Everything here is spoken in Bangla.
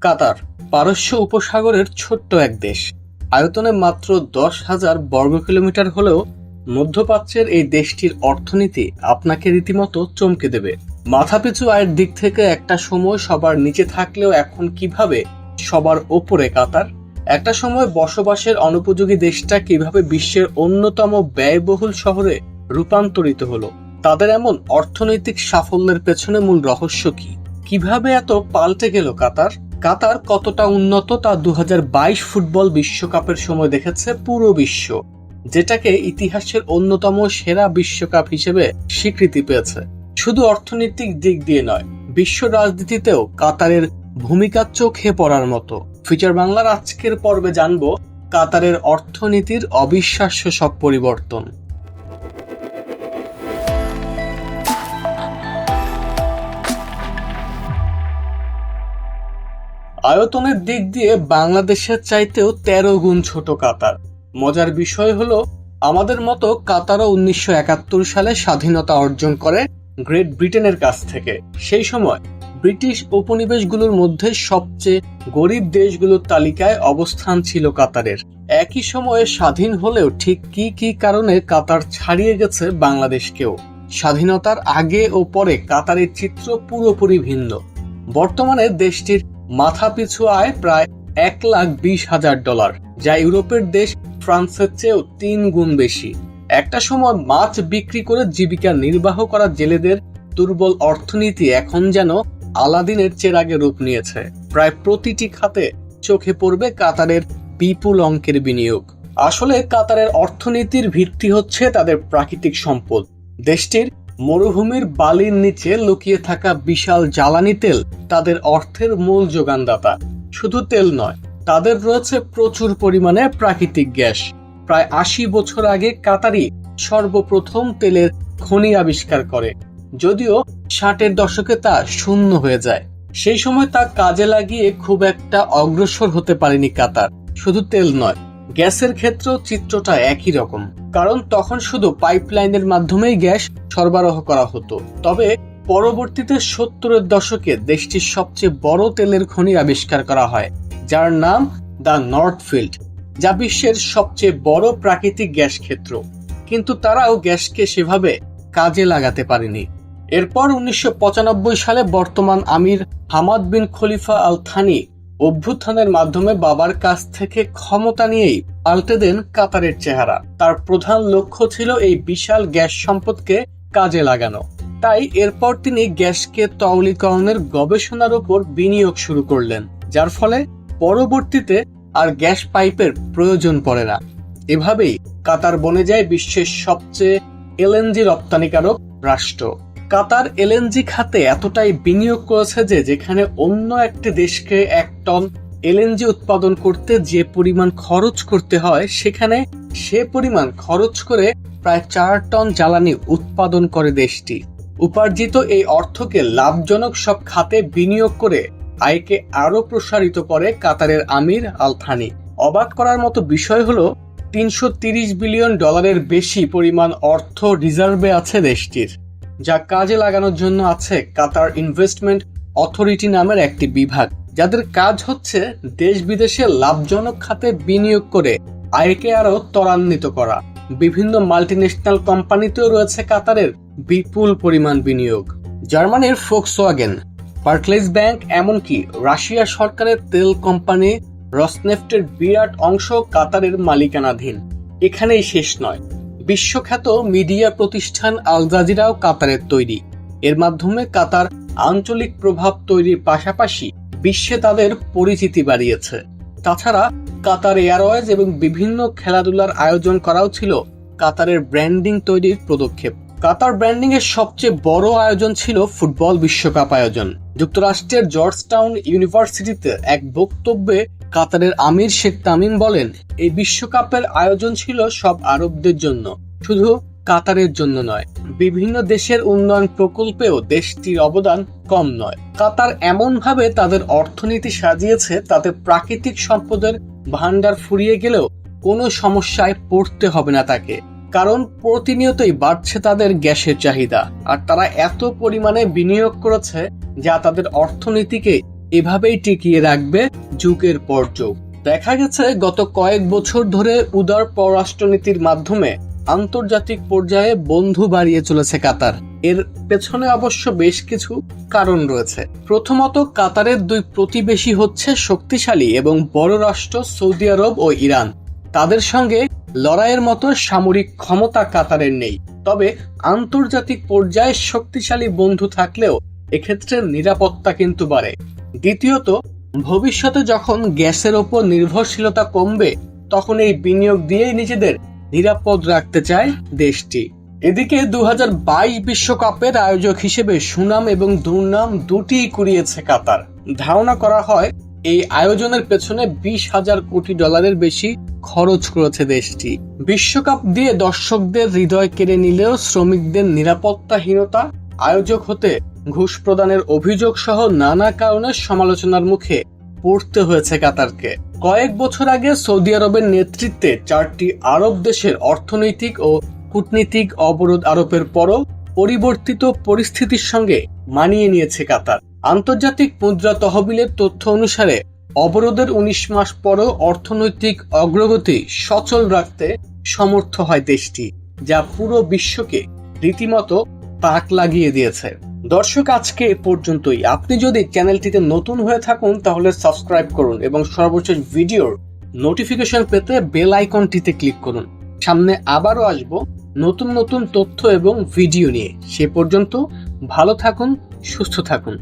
কাতার, পারস্য উপসাগরের ছোট্ট এক দেশ। আয়তনে মাত্র দশ হাজার বর্গ কিলোমিটার হলেও মধ্যপ্রাচ্যের এই দেশটির অর্থনীতি আপনাকে রীতিমতো চমকে দেবে। মাথাপিছু আয়ের দিক থেকে একটা সময় সবার নিচে থাকলেও এখন কীভাবে সবার ওপরে কাতার? একটা সময় বসবাসের অনুপযোগী দেশটা কীভাবে বিশ্বের অন্যতম ব্যয়বহুল শহরে রূপান্তরিত হলো? তাদের এমন অর্থনৈতিক সাফল্যের পেছনে মূল রহস্য কি? কীভাবে এত পাল্টে গেল কাতার? কাতার কতটা উন্নত তা দু হাজার বাইশ ফুটবল বিশ্বকাপের সময় দেখেছে পুরো বিশ্ব, যেটাকে ইতিহাসের অন্যতম সেরা বিশ্বকাপ হিসেবে স্বীকৃতি পেয়েছে। শুধু অর্থনৈতিক দিক দিয়ে নয়, বিশ্ব রাজনীতিতেও কাতারের ভূমিকা চোখে পড়ার মতো। ফিচার বাংলার আজকের পর্বে জানব কাতারের অর্থনীতির অবিশ্বাস্য সব পরিবর্তন। আয়তনের দিক দিয়ে বাংলাদেশের চাইতেও তেরো গুণ ছোট কাতার। মজার বিষয় হলো, আমাদের মতো কাতারও উনিশশো একাত্তর সালে স্বাধীনতা অর্জন করে গ্রেট ব্রিটেনের কাছ থেকে। সেই সময় ব্রিটিশ উপনিবেশগুলোর মধ্যে সবচেয়ে গরিব দেশগুলোর তালিকায় অবস্থান ছিল কাতারের। একই সময়ে স্বাধীন হলেও ঠিক কি কি কারণে কাতার ছাড়িয়ে গেছে বাংলাদেশকেও? স্বাধীনতার আগে ও পরে কাতারের চিত্র পুরোপুরি ভিন্ন। বর্তমানে দেশটির মাথাপিছু আয় প্রায় এক লাখ বিশ হাজার ডলার, যা ইউরোপের দেশ ফ্রান্সের চেয়েও তিন গুণ বেশি। একটা সময় মাছ বিক্রি করে জীবিকা নির্বাহ করা জেলেদের দুর্বল অর্থনীতি এখন যেন আলাদিনের চেরাগে রূপ নিয়েছে। প্রায় প্রতিটি খাতে চোখে পড়বে কাতারের বিপুল অঙ্কের বিনিয়োগ। আসলে কাতারের অর্থনীতির ভিত্তি হচ্ছে তাদের প্রাকৃতিক সম্পদ। দেশটির মরুভূমির বালির নিচে লুকিয়ে থাকা বিশাল জ্বালানি তেল তাদের অর্থের মূল যোগানদাতা। শুধু তেল নয়, তাদের রয়েছে প্রচুর পরিমাণে প্রাকৃতিক গ্যাস। প্রায় আশি বছর আগে কাতারি সর্বপ্রথম তেলের খনি আবিষ্কার করে, যদিও ষাটের দশকে তা শূন্য হয়ে যায়। সেই সময় তা কাজে লাগিয়ে খুব একটা অগ্রসর হতে পারেনি কাতার। শুধু তেল নয় গ্যাসের ক্ষেত্রেও চিত্রটা একই রকম। কারণ তখন শুধু পাইপলাইনের মাধ্যমেই গ্যাস সরবরাহ করা হতো। তবে পরবর্তীতে সত্তরের দশকে দেশটির সবচেয়ে বড় তেলের খনি আবিষ্কার করা হয়, যার নাম দ্য নর্থ ফিল্ড, যা বিশ্বের সবচেয়ে বড় প্রাকৃতিক গ্যাস ক্ষেত্র। কিন্তু তারাও গ্যাসকে সেভাবে কাজে লাগাতে পারেনি। এরপর উনিশশো পঁচানব্বই সালে বর্তমান আমির হামাদ বিন খলিফা আল থানি অভ্যুত্থানের মাধ্যমে বাবার কাছ থেকে ক্ষমতা নিয়েই পাল্টে দেন কাতারের চেহারা। তার প্রধান লক্ষ্য ছিল এই বিশাল গ্যাস সম্পদকে কাজে লাগানো। তাই এরপর তিনি গ্যাসকে তৌলিকরণের গবেষণার উপর বিনিয়োগ শুরু করলেন, যার ফলে পরবর্তীতে আর গ্যাস পাইপের প্রয়োজন পড়ে না। এভাবেই কাতার বনে যায় বিশ্বের সবচেয়ে এলএনজি রপ্তানিকারক রাষ্ট্র। কাতার এলএনজি খাতে এতটাই বিনিয়োগ করেছে যে যেখানে অন্য একটি দেশকে এক টন এলএনজি উৎপাদন করতে যে পরিমাণ খরচ করতে হয়, সেখানে সে পরিমাণ খরচ করে প্রায় চার টন জ্বালানি উৎপাদন করে দেশটি। উপার্জিত এই অর্থকে লাভজনক সব খাতে বিনিয়োগ করে আয়কে আরও প্রসারিত করে কাতারের আমির আল থানি অবাক করার মতো বিষয় হলো, তিনশো বিলিয়ন ডলারের বেশি পরিমাণ অর্থ রিজার্ভে আছে দেশটির। যা কাজে লাগানোর জন্য আছে কাতার ইনভেস্টমেন্ট অথরিটি নামের একটি বিভাগ। যাদের কাজ হচ্ছে দেশ বিদেশে লাভজনক খাতে বিনিয়োগ করে আয়কে আরও ত্বরান্বিত করা। বিভিন্ন মাল্টিন্যাশনাল কোম্পানিতেও রয়েছে কাতারের বিপুল পরিমাণ বিনিয়োগ। জার্মানির ফোক্সওয়াগেন বার্কলেজ ব্যাংক এমনকি রাশিয়া সরকারের তেল কোম্পানি রসনেফটের বিরাট অংশ কাতারের মালিকানাধীন। এখানেই শেষ নয়। বিশ্বখ্যাত মিডিয়া প্রতিষ্ঠান আল জাজিরাও কাতারের তৈরি। এর মাধ্যমে কাতার আঞ্চলিক প্রভাব তৈরির পাশাপাশি বিশ্বে তাদের পরিচিতি বাড়িয়েছে। তাছাড়া কাতার এয়ারওয়েজ এবং বিভিন্ন খেলাধুলার আয়োজন করাও ছিল কাতারের ব্র্যান্ডিং তৈরির পদক্ষেপ। কাতার ব্র্যান্ডিং এর সবচেয়ে বড় আয়োজন ছিল ফুটবল বিশ্বকাপ আয়োজন। যুক্তরাষ্ট্রের জর্জটাউন ইউনিভার্সিটিতে এক বক্তব্যে কাতারের আমির শেখ তামিম বলেন, এই বিশ্বকাপের আয়োজন ছিল সব আরবদের জন্য। শুধু কাতারের জন্য নয়, বিভিন্ন দেশের উন্নয়ন প্রকল্পেও দেশটির অবদান কম নয়। কাতার এমনভাবে তাদের অর্থনীতি সাজিয়েছে, তাতে প্রাকৃতিক সম্পদের ভান্ডার ফুরিয়ে গেলেও কোনো সমস্যায় পড়তে হবে না তাকে, কারণ প্রতিনিয়তই বাড়ছে তাদের গ্যাসের চাহিদা। আর তারা এত পরিমাণে বিনিয়োগ করেছে যা তাদের অর্থনীতিকে এভাবেই টিকিয়ে রাখবে যুগের পর যুগ। দেখা গেছে, গত কয়েক বছর ধরে উদার পররাষ্ট্রনীতির মাধ্যমে আন্তর্জাতিক পর্যায়ে বন্ধু বাড়িয়ে চলেছে কাতার। এর পেছনে অবশ্য বেশ কিছু কারণ রয়েছে। প্রথমত, কাতারের দুই প্রতিবেশী হচ্ছে শক্তিশালী এবং বড় রাষ্ট্র সৌদি আরব ও ইরান। তাদের সঙ্গে লড়াইয়ের মতো সামরিক ক্ষমতা কাতারের নেই। তবে আন্তর্জাতিক পর্যায়ে শক্তিশালী বন্ধু থাকলেও এক্ষেত্রে নিরাপত্তা কিন্তু বাড়ে। দ্বিতীয়ত, ভবিষ্যতে যখন গ্যাসের ওপর নির্ভরশীলতা কমবে, তখন এই বিনিয়োগ দিয়েই নিজেদের নিরাপদ রাখতে চায় দেশটি। এদিকে দু বিশ্বকাপের আয়োজক হিসেবে সুনাম এবং দুর্নাম দুটিই কুড়িয়েছে কাতার। ধারণা করা হয়, এই আয়োজনের পেছনে বিশ হাজার কোটি ডলারের বেশি খরচ করেছে দেশটি। বিশ্বকাপ দিয়ে দর্শকদের হৃদয় কেড়ে নিলেও শ্রমিকদের নিরাপত্তাহীনতা, আয়োজক হতে ঘুষ প্রদানের অভিযোগ সহ নানা কারণে সমালোচনার মুখে পড়তে হয়েছে কাতারকে। কয়েক বছর আগে সৌদি আরবের নেতৃত্বে চারটি আরব দেশের অর্থনৈতিক ও কূটনীতিক অবরোধ আরোপের পরও পরিবর্তিত পরিস্থিতির সঙ্গে মানিয়ে নিয়েছে কাতার। আন্তর্জাতিক মুদ্রা তহবিলের তথ্য অনুসারে, অবরোধের উনিশ মাস পরও অর্থনৈতিক অগ্রগতি সচল রাখতে সমর্থ হয় দেশটি, যা পুরো বিশ্বকে রীতিমতো তাক লাগিয়ে দিয়েছে। দর্শক, আজকে এ পর্যন্তই। আপনি যদি চ্যানেলটিতে নতুন হয়ে থাকুন, তাহলে সাবস্ক্রাইব করুন এবং সর্বশেষ ভিডিওর নোটিফিকেশন পেতে বেল আইকনটিতে ক্লিক করুন। সামনে আবারও আসব নতুন নতুন তথ্য এবং ভিডিও নিয়ে। সে পর্যন্ত ভালো থাকুন, সুস্থ থাকুন।